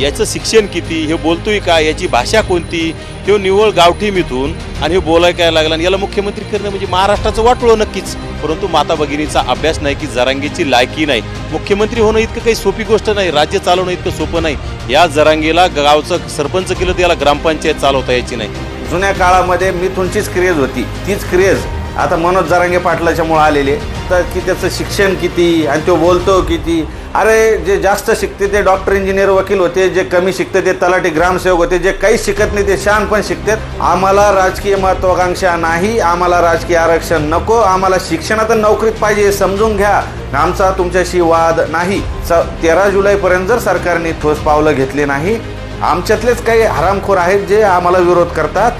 याचं शिक्षण किती? हे बोलतोय का? याची भाषा कोणती? हे निव्वळ गावठी मिथून आणि हे बोलाय काय लागला? आणि याला मुख्यमंत्री करणं म्हणजे महाराष्ट्राचं वाटलं नक्कीच. परंतु माता भगिनीचा अभ्यास नाही की जरांगीची लायकी नाही. मुख्यमंत्री होणं इतकं काही सोपी गोष्ट नाही. राज्य चालवणं इतकं सोपं नाही. या जरांगीला गावचं सरपंच केलं तर याला ग्रामपंचायत चालवता यायची नाही. जुन्या काळामध्ये मिथूनचीच क्रेज होती. तीच क्रेज आता मनोज जरांगे पाटलाच्यामुळं आलेले तर की त्याचं शिक्षण किती आणि तो बोलतो किती? अरे जे जास्त शिकते ते डॉक्टर इंजिनियर वकील होते जे कमी शिकते ते तलाठी ग्रामसेवक होते जे काही शिकत नाही ते शान पण शिकतात. आम्हाला राजकीय महत्वाकांक्षा नाही आम्हाला राजकीय आरक्षण नको आम्हाला शिक्षणात नोकरीत पाहिजे समजून घ्या. आमचा तुमच्याशी वाद नाही. स तेरा जुलैपर्यंत जर सरकारने ठोस पावलं घेतली नाही आमच्यातलेच काही हरामखोर आहेत जे आम्हाला विरोध करतात.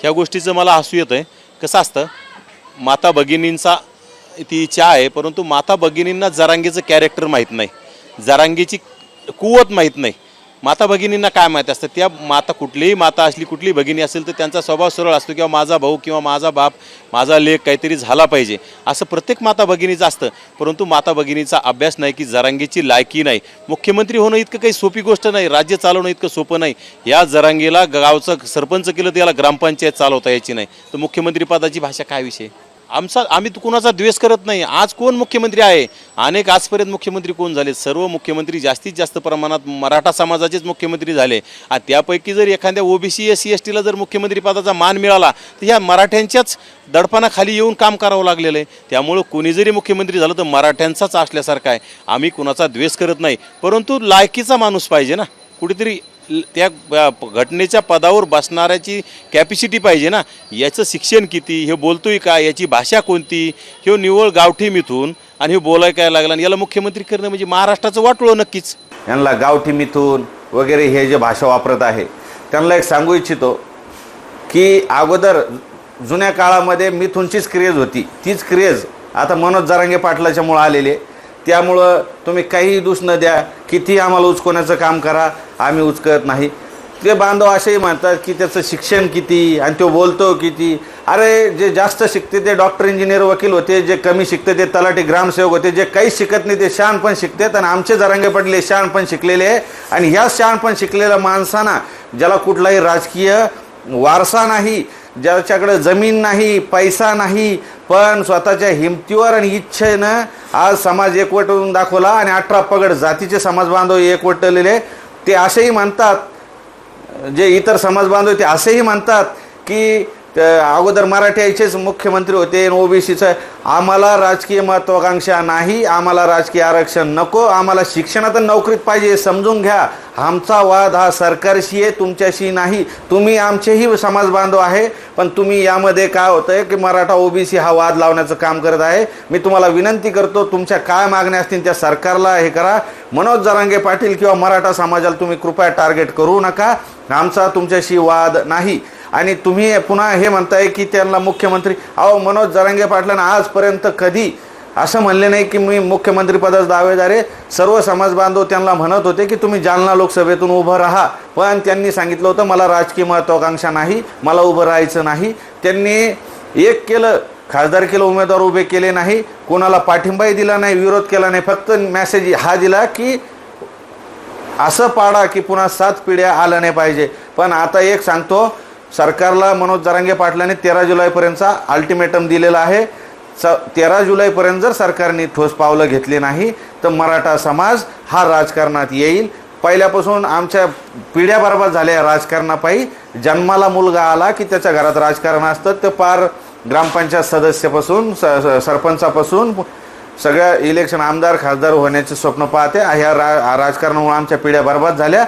ह्या गोष्टीचं मला हसू येतं आहे कसं असतं? माता भगिनींचा ती इच्छा आहे परंतु माता भगिनींना जरांगीचं कॅरेक्टर माहीत नाही. जरांगीची कुवत माहीत नाही. माता भगिनींना काय माहीत असतं? त्या माता कुठलीही माता असली कुठलीही भगिनी असेल तर त्यांचा स्वभाव सरळ असतो किंवा माझा भाऊ किंवा माझा बाप माझा लेख काहीतरी झाला पाहिजे. असं प्रत्येक माता भगिनीचं असतं. परंतु माता भगिनीचा अभ्यास नाही की जरांगीची लायकी नाही. मुख्यमंत्री होणं इतकं काही सोपी गोष्ट नाही. राज्य चालवणं इतकं सोपं नाही. या जरांगीला गावचं सरपंच केलं तर याला ग्रामपंचायत चालवता यायची नाही. तर मुख्यमंत्रीपदाची भाषा काय विषय? आमचा आम्ही तर कुणाचा द्वेष करत नाही. आज कोण मुख्यमंत्री आहे? अनेक आजपर्यंत मुख्यमंत्री कोण झाले? सर्व मुख्यमंत्री जास्तीत जास्त प्रमाणात मराठा समाजाचेच मुख्यमंत्री झाले. आणि त्यापैकी जर एखाद्या ओबीसी एस सी एस टीला जर मुख्यमंत्री पदाचा मान मिळाला तर ह्या मराठ्यांच्याच दडपणाखाली येऊन काम करावं लागलेलं आहे. त्यामुळं कोणी जरी मुख्यमंत्री झालं तर मराठ्यांचाच असल्यासारखा आहे. आम्ही कुणाचा द्वेष करत नाही. परंतु लायकीचा माणूस पाहिजे ना. कुठेतरी त्या घटनेच्या पदावर बसणाऱ्याची कॅपॅसिटी पाहिजे ना? याचं शिक्षण किती? हे बोलतोय का? याची भाषा कोणती? हे निव्वळ गावठी मिथून आणि हे बोलाय काय लागला? आणि याला मुख्यमंत्री करणं म्हणजे महाराष्ट्राचं वाटोळं नक्कीच. यांना गावठी मिथून वगैरे हे जे भाषा वापरत आहे त्यांना एक सांगू इच्छितो की अगोदर जुन्या काळामध्ये मिथूनचीच क्रेज होती. तीच क्रेज आता मनोज जरांगे पाटलाच्यामुळं आलेली आलेले त्यामुळं तुम्ही काहीही दोष न द्या. किती आम्हाला उचकवण्याचं काम करा आम्ही उचकत नाही. ते बांधव असेही म्हणतात की त्याचं शिक्षण किती आणि तो बोलतो किती. अरे जे जास्त शिकते ते डॉक्टर इंजिनियर वकील होते जे कमी शिकते ते तलाठी ग्रामसेवक होते जे काही शिकत नाही ते शान पण शिकतात आणि आमचे जरांगे पडले शान पण शिकलेले आहे. आणि ह्या शान पण शिकलेल्या माणसांना ज्याला कुठलाही राजकीय वारसा नाही ज्याच्याकडं जमीन नाही पैसा नाही पण स्वतःच्या हिमतीवर आणि इच्छेनं आज समाज एकवटून दाखवला आणि अठरा पगड जातीचे समाज बांधव एकवटलेले. ते असेही म्हणतात जे इतर समाज बांधव ते असेही म्हणतात की अगोदर मराठ्याचेच मुख्यमंत्री होते ओबीसीचं आम्हाला राजकीय महत्वाकांक्षा नाही आम्हाला राजकीय आरक्षण नको आम्हाला शिक्षणात नोकरीत पाहिजे समजून घ्या. आमचा वाद हा सरकारशी आहे तुमच्याशी नाही. तुम्ही आमचेही समाज बांधव आहे पण तुम्ही यामध्ये काय होतंय की मराठा ओबीसी हा वाद लावण्याचं काम करत आहे. मी तुम्हाला विनंती करतो तुमच्या काय मागण्या असतील त्या सरकारला हे करा. मनोज जरांगे पाटील किंवा मराठा समाजाला तुम्ही कृपया टार्गेट करू नका. आमचा तुमच्याशी वाद नाही. आणि तुम्ही पुन्हा हे म्हणताय की त्यांना मुख्यमंत्री अहो मनोज जरांगे पाटलांना आजपर्यंत कधी असं म्हणले नाही की मी मुख्यमंत्री दावेदारे सर्व समाज बांधव त्यांना म्हणत होते की तुम्ही जालना लोकसभेतून उभं राहा. पण त्यांनी सांगितलं होतं मला राजकीय महत्वाकांक्षा नाही मला उभं राहायचं नाही. त्यांनी एक केलं खासदार केलं उमेदवार उभे केले नाही. कोणाला पाठिंबाही दिला नाही विरोध केला नाही. फक्त मेसेज हा दिला की असं पाडा की पुन्हा सात पिढ्या आल्या नाही पाहिजे. पण आता एक सांगतो सरकारला मनोज जरांगे पाटलांनी तेरा जुलैपर्यंतचा अल्टिमेटम दिलेला आहे. स तेरा जुलैपर्यंत जर सरकारने ठोस पावलं घेतली नाही तर मराठा समाज हा राजकारणात येईल. पहिल्यापासून आमच्या पिढ्या बरबाद झाल्या राजकारणापायी. जन्माला मुलगा आला की त्याच्या घरात राजकारण असतं. ते पार ग्रामपंचायत सदस्यापासून स स- सरपंचापासून सगळ्या इलेक्शन आमदार खासदार होण्याचे स्वप्न पाहते. ह्या रा राजकारणामुळे आमच्या पिढ्या बरबाद झाल्या.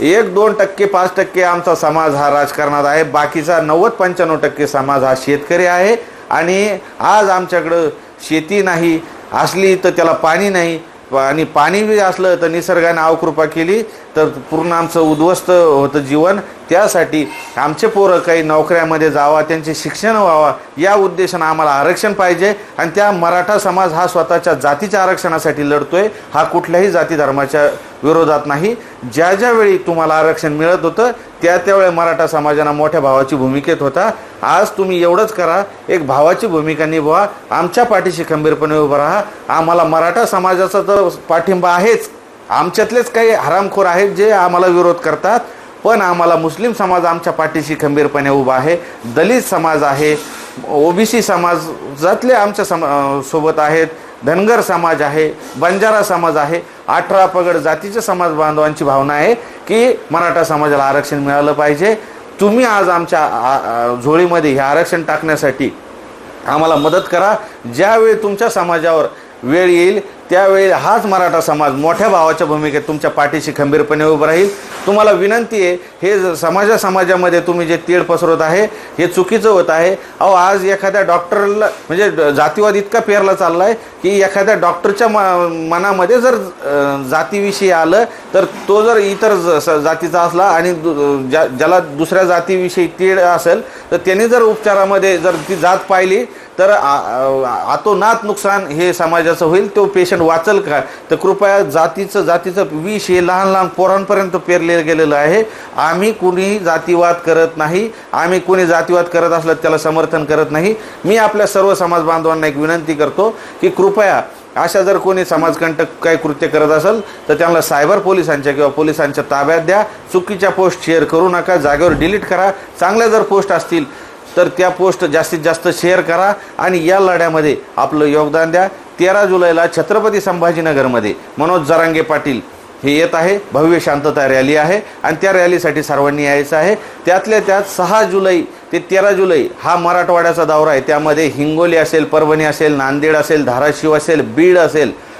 एक दोन टक्के पाच टक्के आमचा समाज हा राजकारणात आहे. बाकीचा नव्वद पंच्याण्णव टक्के समाज हा शेतकरी आहे. आणि आज आमच्याकडं शेती नाही असली तर त्याला पाणी नाही. आणि पाणी बी असलं तर निसर्गाने अवकृपा केली. तर पूर्ण आमचं उद्ध्वस्त होतं जीवन. त्यासाठी आमचे पोरं काही नोकऱ्यामध्ये जावा त्यांचे शिक्षण व्हावा या उद्देशानं आम्हाला आरक्षण पाहिजे. आणि त्या मराठा समाज हा स्वतःच्या जातीच्या आरक्षणासाठी लढतोय. हा कुठल्याही जाती धर्माच्या विरोधात नाही. ज्या ज्यावेळी तुम्हाला आरक्षण मिळत होतं त्या त्यावेळी मराठा समाजानं मोठ्या भावाची भूमिकेत होता. आज तुम्ही एवढंच करा. एक भावाची भूमिका निभवा. आमच्या पाठीशी खंबीरपणे उभं राहा. आम्हाला मराठा समाजाचा तर पाठिंबा आहेच. आमच्यातलेच काही हरामखोर आहेत जे आम्हाला विरोध करतात पण आम्हाला मुस्लिम समाज आमच्या पाठीशी खंबीरपणे उभा आहे. दलित समाज आहे ओबीसी समाजातले आमच्या समा सोबत आहेत धनगर समाज आहे बंजारा समाज आहे अठरा पगड जातीच्या समाज बांधवांची भावना आहे की मराठा समाजाला आरक्षण मिळालं पाहिजे. तुम्ही आज आमच्या झोळीमध्ये हे आरक्षण टाकण्यासाठी आम्हाला मदत करा. ज्यावेळी तुमच्या समाजावर वेळ येईल त्यावेळी हाच मराठा समाज मोठ्या भावाच्या भूमिकेत तुमच्या पाठीशी खंबीरपणे उभं राहील. तुम्हाला विनंती आहे हे समाजा समाजामध्ये तुम्ही जे तीळ पसरवत आहे हे चुकीचं होत आहे. अहो आज एखाद्या डॉक्टरला म्हणजे जातीवाद इतका पेरला चालला आहे की एखाद्या डॉक्टरच्या म- मनामध्ये जर जातीविषयी आलं तर तो जर इतर ज- स- जातीचा असला आणि दु- ज्या ज्याला दुसऱ्या जातीविषयी तीळ असेल तर त्याने जर उपचारामध्ये जर ती जात पाहिली तर आतोनात नुकसान हे समाजाचं होईल तो पेशंट वाचल का? तर कृपया जातीचं जातीचं विष हे लहान लहान पोरांपर्यंत पेरलेलं गेलेलं आहे. आम्ही कुणी जातीवाद करत नाही. आम्ही कुणी जातीवाद करत असलं त्याला समर्थन करत नाही. मी आपल्या सर्व समाज बांधवांना एक विनंती करतो की कृपया अशा जर कोणी समाजकंटक काही कृत्य करत असेल तर त्यांना सायबर पोलिसांच्या किंवा पोलिसांच्या ताब्यात द्या. चुकीच्या पोस्ट शेअर करू नका. जागेवर डिलीट करा. चांगल्या जर पोस्ट असतील तर त्या पोस्ट जास्तीत जास्त शेअर करा आणि या लढ्यामध्ये आपलं योगदान द्या. तेरा जुलैला छत्रपती संभाजीनगरमध्ये मनोज जरांगे पाटील हे येत आहे. भव्य शांतता रॅली आहे आणि त्या रॅलीसाठी सर्वांनी यायचं आहे. त्यातल्या त्यात सहा जुलै ते तेरा जुलै हा मराठवाड्याचा दौरा आहे. त्यामध्ये हिंगोली असेल परभणी असेल नांदेड असेल धाराशिव असेल बीड असेल